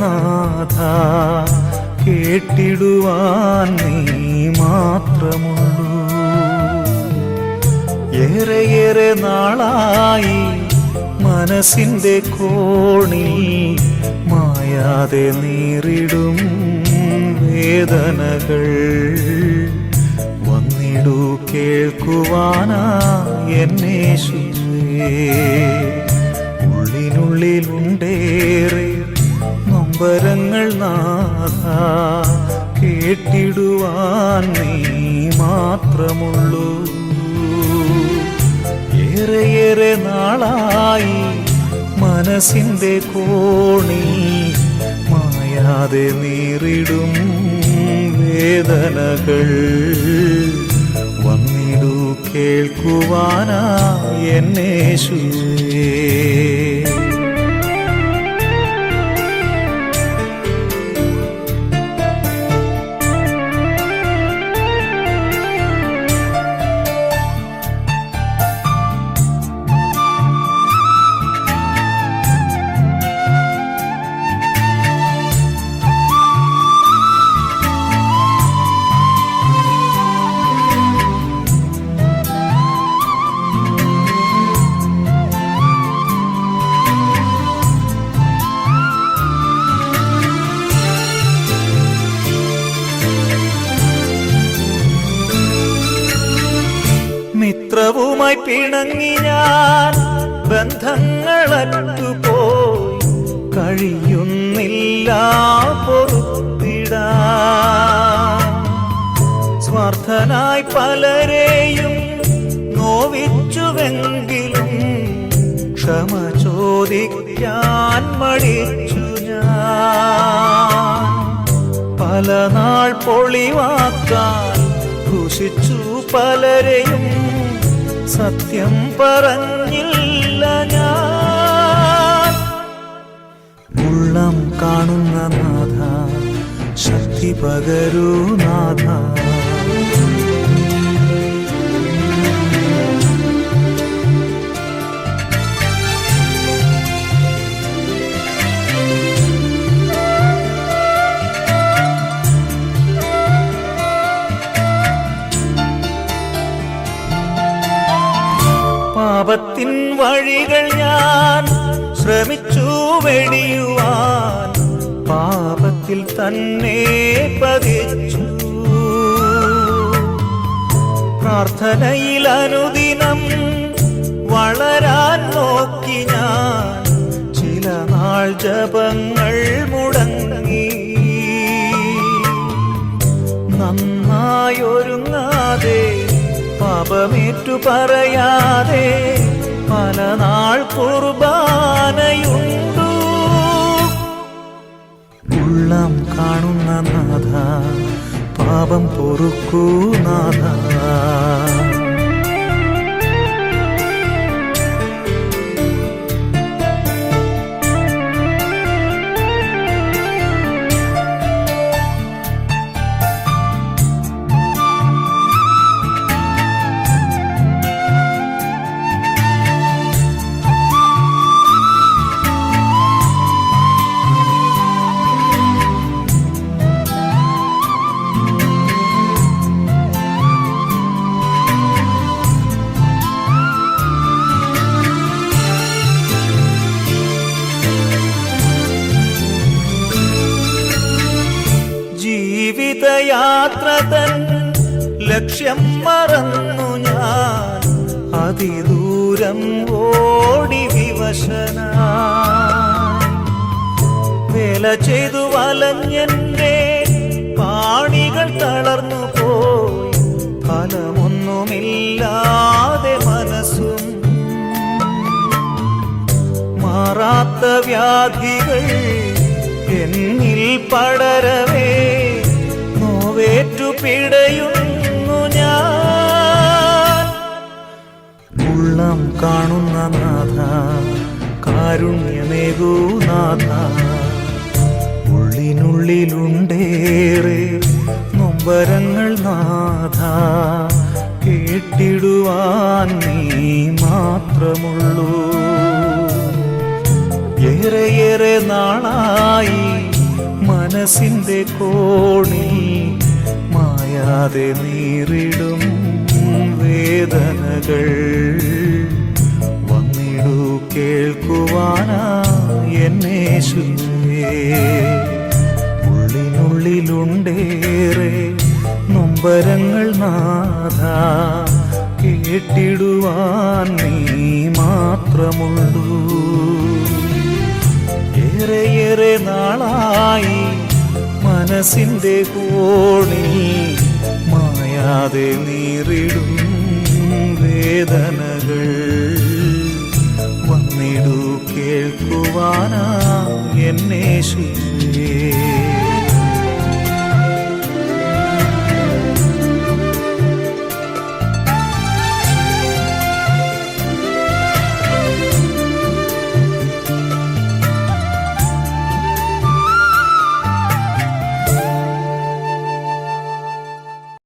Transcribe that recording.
നാഥ കേട്ടിടുവാൻ നീ മാത്രമുള്ളൂ. ഏറെ നാളായി മനസ്സിന്റെ കോണി മായാതെ നീറിടും വേദനകൾ. വന്നിടൂ കേൾക്കുവാനാ എന്നേശുവേ കേട്ടിടുവാൻ നീ മാത്രമുള്ളൂ. ഏറെയേറെ നാളായി മനസ്സിന്റെ കോണി മായാതെ നീറിടും വേദനകൾ. വന്നിടു കേൾക്കുവാനാ എന്നേശുവേ മിത്രവുമായി പിണങ്ങി ഞാൻ ബന്ധങ്ങളറ്റുപോയി കഴിയുന്നില്ല സ്വാർത്ഥനായി പലരെയും നോവിച്ചുവെങ്കിലും ക്ഷമ ചോദിക്കാൻ മടിച്ചു ഞാൻ. പല നാൾ പൊളിവാക്കാൻ ഘോഷിച്ചു പലരെയും സത്യം പറഞ്ഞില്ല ഞാൻ. ഉള്ളം കാണുന്ന നാഥ ശക്തി പകരൂ നാഥ. പാപത്തിൻ വഴികൾ ഞാൻ ശ്രമിച്ചു വെടിയുവാൻ പാപത്തിൽ തന്നെ പതിച്ചു. പ്രാർത്ഥനയിൽ അനുദിനം വളരാൻ നോക്കി ഞാൻ ചില നാൾ ജപങ്ങൾ മുടങ്ങി. നന്നായൊരുങ്ങാതെ പാപമേറ്റു പറയാതെ പല നാൾ കുർബാനയുണ്ടു. ഉള്ളം കാണുന്ന നാഥ പാപം പൊറുക്കൂ നാഥ. ജീവിതയാത്ര തൻ ലക്ഷ്യം മറന്നു ഞാൻ. അതിദൂരം ഓടി വിവശന. വേല ചെയ്തു വലഞ്ഞെന്റെ പാണികൾ തളർന്നു പോയി. ഫലമൊന്നുമില്ലാതെ മനസ്സും മാറാത്ത വ്യാധികൾ എന്നിൽ പടരവേ. നോവേറ്റു പിടയുന്നു ഞാൻ. ഉള്ളം കാണുന്ന നാഥ കാരുണ്യമേകൂ നാഥ. ഉള്ളിനുള്ളിലുണ്ടേറെ നൊമ്പരങ്ങൾ നാഥ. കേട്ടിടുവാൻ നീ മാത്രമുള്ളൂ. ഏറെയേറെ നാളായി മനസ്സിന്റെ കോണിൽ മായാതെ നീറിടും വേദനകൾ. വന്നിടു കേൾക്കുവാനാ എന്നേശുവേ ഉള്ളിനുള്ളിലുണ്ടേറെ നൊമ്പരങ്ങൾ നാഥ. കേട്ടിടുവാൻ നീ മാത്രമുള്ളൂ. ഏറെ നാളായി മനസ്സിന്റെ കോണിൽ മായാതെ നീറിടും വേദനകൾ. വന്നിടു കേൾക്കുവാനാ എന്നേശുവേ